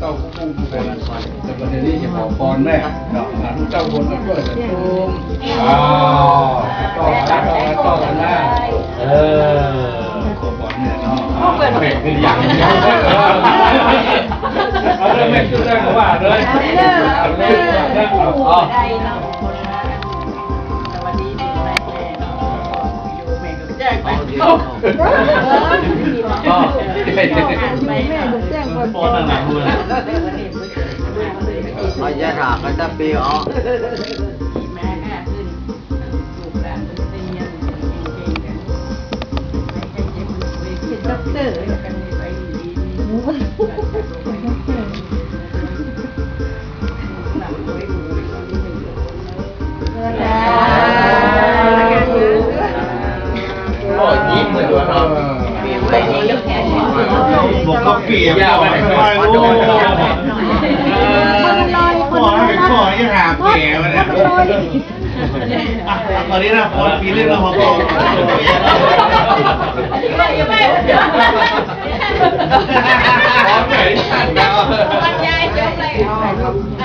เต้ากุ้งเป็นแต่ประเด็นนี้จะขอพรแม่ลูกเต้าคนก็ช่วยกันตุ้มอ๋อต่อต่อต่อกันนะเออขอพรแม่เนาะเปิดเป็นคืออย่างนี้เอาเรื่องแม่ชื่อแรกก็ว่าเลยเอาเรื่องแรกเอาอ๋อได้เนาะคน ปีใหม่แม่เนาะอยู่แม่ก็แจ้งไปเนาะก็แม่ก็แจ้งหนักเลยเขาจะถามกันจะปีอ๋อแม่แม่ขึ้นลูกหลานเป็นเตียนเก่งๆกันให้เจ็บมันไปคิดด็อกเตอร์กันไปดีๆโอ้ยิ้มเหมือนตัวเราบอกเขาเปียกยาวไปไหนไปรู้ขอให้ขอให้หาเปียกมาเนี่ยตอนนี้นะพอปีเล่นเราพอบอก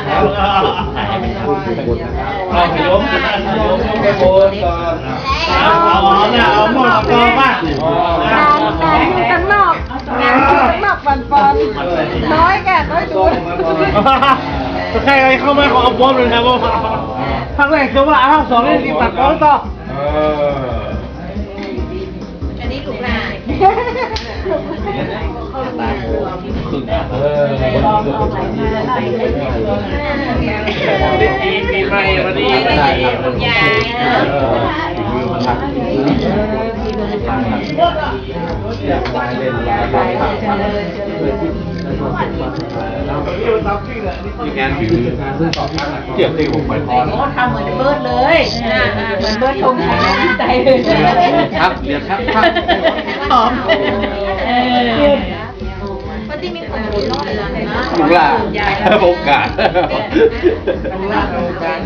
เอาไปยกยกยกไปโบนก่อนเอาเอาเนี่ยเอาหมดเอาตัวบ้างงานงาน อยู่ข้างนอกงานอยู่ข้างนอกปันปอนน้อยแก่น้อยดูใครเข้ามาขอเอาบอมเลยนะว่าครั้งแรกคือว่าอ้าวสองนี่ดีตัดบอลต่อเอออันนี้ถูกหน้าเออปีปีใหม่วันนี้คุณยายมี งานถือเกี่ยวกับผมไปพอโอ้ทำเหมือนเบิร์ดเลยเหมือนเบิร์ดธงชัยใจเลยครับเดี๋ยวครับครับหอมเออก็ที่มีคนหัวเราะเลยนะลูกหลานโอกาสลูกหลานโอกาส